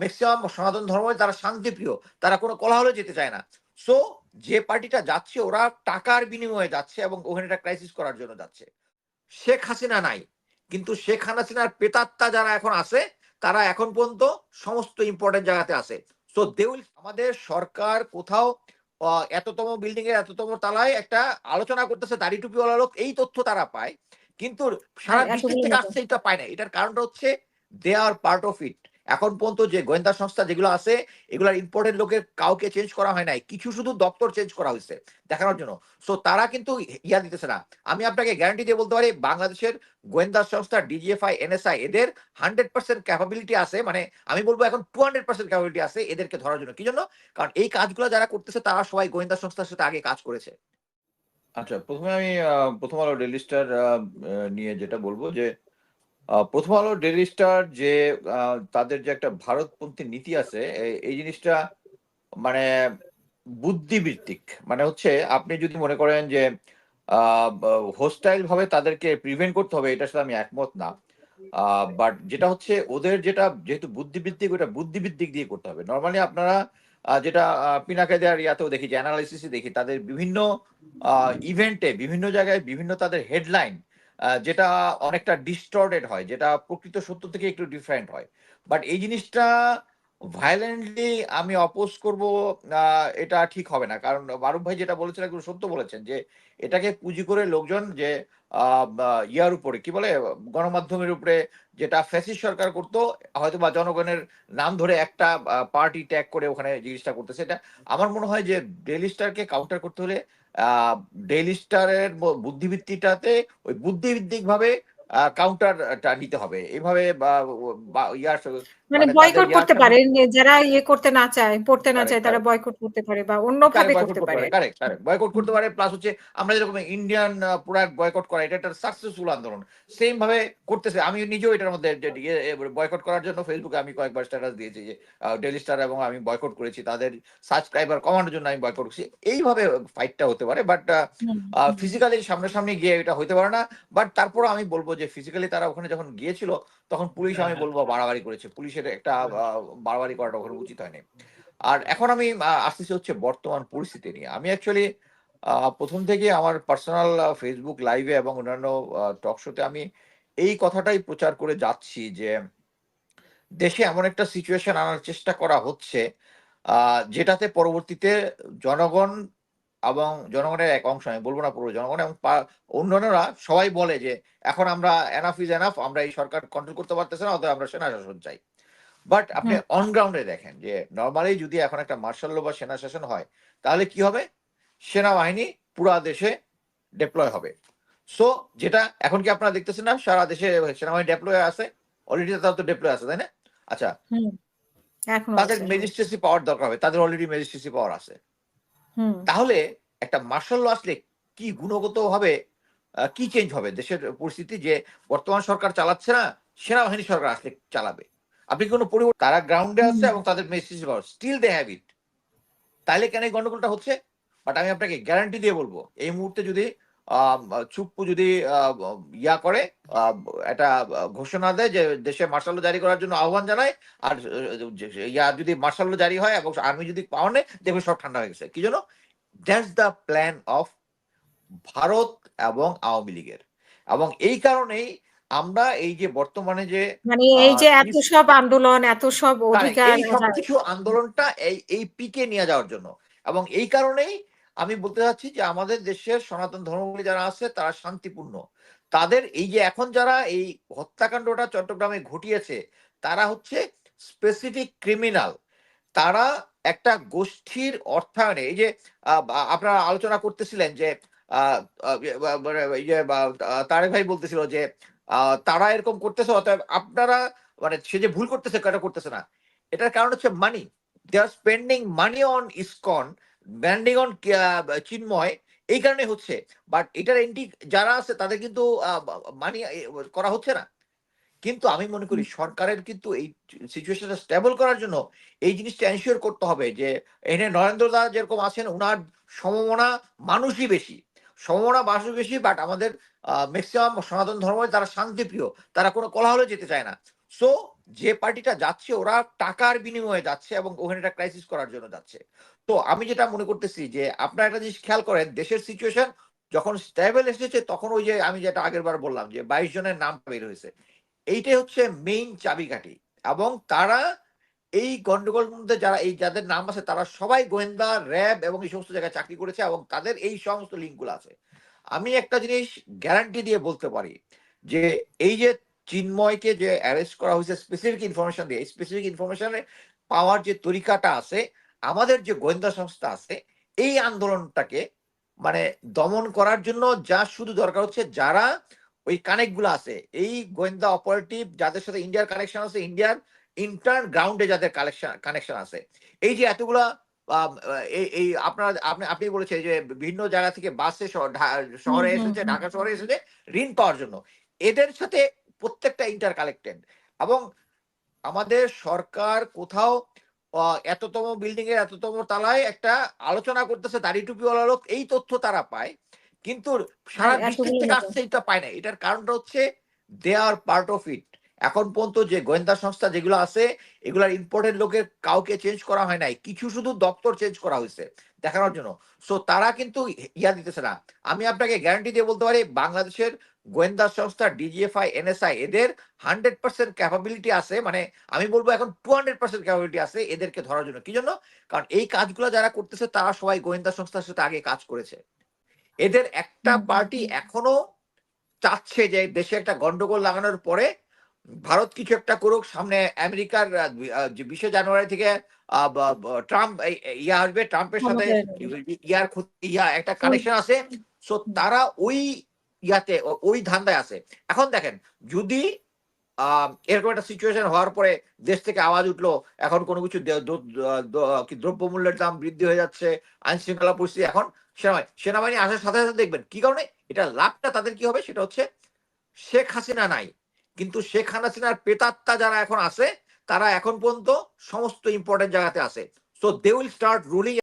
Maximum সনাতন ধর্ম তারা শান্তিপ্রিয়। তারা কোনো কোলাহলে যেতে চায় না। সো যে পার্টিটা যাচ্ছে ওরা টাকার বিনিময়ে যাচ্ছে এবং ওখানে একটা ক্রাইসিস করার জন্য যাচ্ছে। শেখ হাসিনা নাই। কিন্তু শেখ হাসিনার পেতাত্তা যারা এখন আছে তারা এখন পর্যন্ত সমস্ত ইম্পর্টেন্ট জায়গাতে আছে। সো দেউল আমাদের সরকার কোথাও এততম বিল্ডিং এর এততম তালায় একটা আলোচনা করতেছে দাড়ি টুপিওয়ালা লোক এই তথ্য তারা পায়। কিন্তু সারা হ্যাঁ, এতগুলো থেকে আসছে এটা পায় না। এটার কারণটা হচ্ছে দে আর পার্ট অফ ইট এখন পর্যন্ত যে গোয়েন্দা সংস্থা যেগুলো আছে এগুলোর ইম্পর্টেন্ট লোকের কাউকে চেঞ্জ করা হয় নাই। কিছু শুধু দপ্তর চেঞ্জ করা হয়েছে দেখানোর জন্য। সো তারা কিন্তু ইয়া দিতেছে না। আমি আপনাকে গ্যারান্টি দিয়ে বলতে পারি বাংলাদেশের গোয়েন্দা সংস্থা ডিজিএফআই এনএসআই এদের হান্ড্রেড পার্সেন্ট ক্যাপাবিলিটি আছে। মানে আমি বলব এখন টু হান্ড্রেড পার্সেন্ট ক্যাপাবিলিটি আছে এদেরকে ধরার জন্য। কি জন্য? কারণ এই কাজগুলো যারা করতেছে তারা সবাই গোয়েন্দা সংস্থার সাথে আগে কাজ করেছে। আচ্ছা প্রথমে আমি প্রথম আলো ডেলি স্টার আহ, আহ, নিয়ে যেটা বলব যে প্রথম আলো ডেলি স্টার যে তাদের যে একটা ভারতপন্থী নীতি আছে এই জিনিসটা মানে বুদ্ধিবৃত্তিক। মানে হচ্ছে আপনি যদি মনে করেন যে হোস্টাইল ভাবে তাদেরকে প্রিভেন্ট করতে হবে, এটার সাথে আমি একমত না। বাট যেটা হচ্ছে ওদের যেটা যেহেতু বুদ্ধিবৃত্তিক, ওটা বুদ্ধিবৃত্তিক দিয়ে করতে হবে। নর্মালি আপনারা যেটা পিনাকে দেওয়ার ইয়াতেও দেখি, যে অ্যানালাইসিসে দেখি, তাদের বিভিন্ন ইভেন্টে বিভিন্ন জায়গায় বিভিন্ন তাদের হেডলাইন যেটা অনেকটা ডিস্টর্টেড হয়, যেটা প্রকৃত সত্য থেকে একটু ডিফারেন্ট হয়। বাট এই জিনিসটা ভায়োলেন্টলি আমি অপোজ করব এটা ঠিক হবে না। কারণ মারুফ ভাই যেটা বলেছেন, একদম সত্য বলেছেন যে, এটাকে পুঁজি করে লোকজন যে ইয়ার উপরে, কি বলে, গণমাধ্যমের উপরে যেটা ফ্যাসিস সরকার করতো হয়তো বা জনগণের নাম ধরে একটা পার্টি ট্যাগ করে ওখানে জিনিসটা করতেছে। এটা আমার মনে হয় যে ডেইলি স্টারকে কাউন্টার করতে হলে ডেইলি স্টারের বুদ্ধিবৃত্তিটাতে ওই বুদ্ধিভিত্তিক ভাবে কাউন্টারটা নিতে হবে। এভাবে বা- বা- ইয়ার মানে মানে বয়কট করতে পারে যারা ইয়ে করতে না চায় পড়তে না চায় তারা বয়কট করতে পারে বা অন্যভাবে করতে পারে। কারেক্ট কারেক্ট বয়কট করতে পারে প্লাস হচ্ছে আমরা যেরকম ইন্ডিয়ান প্রোডাক্ট বয়কট করা এটা একটা সাকসেসফুল আন্দোলন। সেম ভাবে করতেছে আমি নিজেও এটার মধ্যে বয়কট করার জন্য ফেসবুকে আমি কয়েকবার স্ট্যাটাস দিয়েছি যে ডেলি স্টার এবং আমি বয়কট করেছি তাদের সাবস্ক্রাইবার কমানোর জন্য আমি বয়কট করছি। এইভাবে ফাইটটা হতে পারে বাট ফিজিক্যালি সামনাসামনি গিয়ে এটা হতে পারে না বাট তারপর আমি বলব যে ফিজিক্যালি তারা ওখানে যখন গিয়েছিল তখন পুলিশ আমি বলব বাড়াবাড়ি করেছে। পুলিশের একটা বাড়াবাড়ি করাটা ওখানে উচিত হয়নি। আর এখন আমি আসতেছি হচ্ছে বর্তমান পরিস্থিতি নিয়ে। আমি অ্যাকচুয়ালি প্রথম থেকে আমার পার্সোনাল ফেসবুক লাইভে এবং অন্যান্য টক শোতে আমি এই কথাটাই প্রচার করে যাচ্ছি যে দেশে এমন একটা সিচুয়েশন আনার চেষ্টা করা হচ্ছে যেটাতে পরবর্তীতে জনগণ এবং জনগণের এক অংশ আমি বলব না পুরো জনগণ এবং অন্যান্যরা সবাই বলে যে এখন আমরা এনাফ ইজ এনাফ আমরা এই সরকার কন্ট্রোল করতে পারতেছে না অতএব আমরা সেনা শাসন চাই। বাট আপনি অন গ্রাউন্ডে দেখেন যে নর্মালি যদি এখন একটা মার্শাল ল বা সেনা শাসন হয় তাহলে কি হবে? সেনাবাহিনী পুরা দেশে ডেপ্লয় হবে। সো যেটা এখন কি আপনারা দেখতেছেন না সারা দেশে সেনাবাহিনী ডেপ্লয় আছে অলরেডি তারা তো ডেপ্লয় আছে তাই না? আচ্ছা। তাদের ম্যাজিস্ট্রেসি পাওয়ার দরকার হবে তাদের অলরেডি ম্যাজিস্ট্রেসি পাওয়ার আছে। তাহলে একটা মার্শাল ল আসলে কি গুণগত ভাবে কি চেঞ্জ হবে দেশের পরিস্থিতি যে বর্তমান সরকার চালাচ্ছে না সেনাবাহিনী সরকার আসলে চালাবে। আপনি কোনো পরিবর্তন তারা গ্রাউন্ডে আছে এবং তাদের message still they have it তাইলে কেন এই গন্ডগোলটা হচ্ছে? বাট আমি আপনাকে গ্যারান্টি দিয়ে বলব এই মুহূর্তে যদি চুপ্পু যদি ইয়া করে একটা ঘোষণা দেয় যে দেশে মার্শাল জারি করার জন্য আহ্বান জানায় আর ইয়া যদি মার্শাল জারি হয় এবং আর্মি যদি পাওয়া নেয় দেখবে সব ঠান্ডা হয়ে গেছে। কি জন্য? That's the plan of Bharat এবং আওয়ামী লীগের। এবং এই কারণেই আমরা এই যে বর্তমানে যে মানে এই যে এত সব আন্দোলন এত সব অধিকার এই সবকিছু আন্দোলনটা এই এই পিকে নিয়ে যাওয়ার জন্য। এবং এই কারণেই আমি বলতে চাচ্ছি যে আমাদের দেশের সনাতন ধর্মগুলি যারা আছে তারা শান্তিপূর্ণ। তাদের এই যে এখন যারা এই হত্যাকাণ্ডটা চট্টগ্রামে ঘটিয়েছে তারা হচ্ছে স্পেসিফিক ক্রিমিনাল তারা একটা গোষ্ঠীর অর্থায়নে এই যে আপনারা আলোচনা করতেছিলেন যে আহ, আহ, মানে এই যে বা, আহ, তারেক ভাই বলতেছিল যে তারা এরকম করতেছে অতএব আপনারা মানে সে যে ভুল করতেছে কেন করতেছে না। এটার কারণ হচ্ছে money they are spending money on ISKCON banning on Chinmoy এই কারণে হচ্ছে। বাট এটার এন্টি যারা আছে তাদের কিন্তু মানি করা হচ্ছে না। কিন্তু আমি মনে করি সরকারের কিন্তু এই সিচুয়েশনটা স্টেবল করার জন্য এই জিনিসটা এনশিওর করতে হবে যে এনে নরেন্দ্র দা যেরকম আছেন ওনার সমমনা মানুষই বেশি। সমমনা মানুষ বেশি বাট আমাদের ম্যাক্সিমাম সনাতন ধর্ম তারা শান্তিপ্রিয়। তারা কোনো কোলাহলে যেতে চায় না। সো যে পার্টিটা যাচ্ছে, ওরা টাকার বিনিময়ে যাচ্ছে এবং ওখানে একটা ক্রাইসিস করার জন্য যাচ্ছে। তো আমি যেটা মনে করতেছি যে, আপনারা একটা জিনিস খেয়াল করেন, দেশের সিচুয়েশন যখন স্টেবল এসেছে, তখন ওই যে আমি যেটা আগের বার বললাম যে, বাইশ জনের নাম বের হয়েছে। এইটাই হচ্ছে মেইন চাবিকাঠি। এবং তারা এই গন্ডগোল মধ্যে যারা, এই যাদের নাম আছে, তারা সবাই গোয়েন্দা, র্যাব এবং এই সমস্ত জায়গায় চাকরি করেছে এবং তাদের এই সমস্ত লিঙ্কগুলো আছে। আমি একটা জিনিস গ্যারান্টি দিয়ে বলতে পারি যে, এই যে চিন্ময়কে যে অ্যারেস্ট করা হয়েছে স্পেসিফিক ইনফরমেশন দিয়ে স্পেসিফিক ইনফরমেশন পাওয়ার যে তরিকাটা আছে, আমাদের যে গোয়েন্দা সংস্থা আছে, এই আন্দোলনটাকে মানে দমন করার জন্য যা শুধু দরকার হচ্ছে যারা ওই কানেক্টগুলো আছে, এই গোয়েন্দা অপারেটিভ যাদের সাথে ইন্ডিয়ার কানেকশন আছে ইন্ডিয়ার ইন্টার্ন গ্রাউন্ডে যাদের কালেকশন কানেকশন আছে। এই যে এতগুলা এই আপনারা আপনি আপনি বলেছেন যে বিভিন্ন জায়গা থেকে বাসে শহরে এসেছে ঢাকা শহরে এসেছে ঋণ পাওয়ার জন্য। এদের সাথে প্রত্যেকটা ইন্টার কালেক্টেড এবং আমাদের সরকার কোথাও এততম বিল্ডিং এর এততম তালায় একটা আলোচনা করতেছে দাড়ি টুপিওয়ালা লোক এই তথ্য তারা পায়। কিন্তু সারা হ্যাঁ, এতগুলো থেকে আসছে এটা পায় না। এটার কারণটা হচ্ছে দে আর পার্ট অফ ইট এখন পর্যন্ত যে গোয়েন্দা সংস্থা যেগুলো আছে এগুলার ইম্পর্টেন্ট লোকের কাউকে চেঞ্জ করা হয় নাই। কিছু শুধু দপ্তর চেঞ্জ করা হয়েছে দেখানোর জন্য। সো তারা কিন্তু ইয়া দিতেছে না। আমি আপনাকে গ্যারান্টি দিয়ে বলতে পারি বাংলাদেশের গোয়েন্দা সংস্থা ডিজিএফআই এনএসআই এদের হান্ড্রেড পার্সেন্ট ক্যাপাবিলিটি আছে। মানে আমি বলব এখন টু হান্ড্রেড পার্সেন্ট ক্যাপাবিলিটি আছে এদেরকে ধরার জন্য। কি জন্য? কারণ এই কাজগুলো যারা করতেছে তারা সবাই গোয়েন্দা সংস্থার সাথে আগে কাজ করেছে। এদের একটা পার্টি এখনও চাচ্ছে যে দেশে একটা গন্ডগোল লাগানোর পরে ভারত কিছু একটা করুক সামনে আমেরিকার বিশে জানুয়ারি থেকে ট্রাম্প ইয়া আসবে ট্রাম্পের সাথে ইয়ার ইয়া একটা কানেকশন আছে। সো তারা ওই ইয়াতে ওই ধান্দায় আছে। এখন দেখেন যদি আহ, এরকম একটা সিচুয়েশন হওয়ার পরে দেশ থেকে আওয়াজ উঠল এখন কোনো কিছু দ্রব্যমূল্যের দাম বৃদ্ধি হয়ে যাচ্ছে আইন শৃঙ্খলা পরিস্থিতি এখন সেনাবাহিনী সেনাবাহিনী আসার সাথে সাথে দেখবেন কি কারণে? এটা লাভটা তাদের কি হবে? সেটা হচ্ছে শেখ হাসিনা নাই। কিন্তু শেখ হাসিনার প্রেতাত্মা যারা এখন আছে, তারা এখন পর্যন্ত সমস্ত ইম্পর্টেন্ট জায়গাতে আছে। So they will start ruling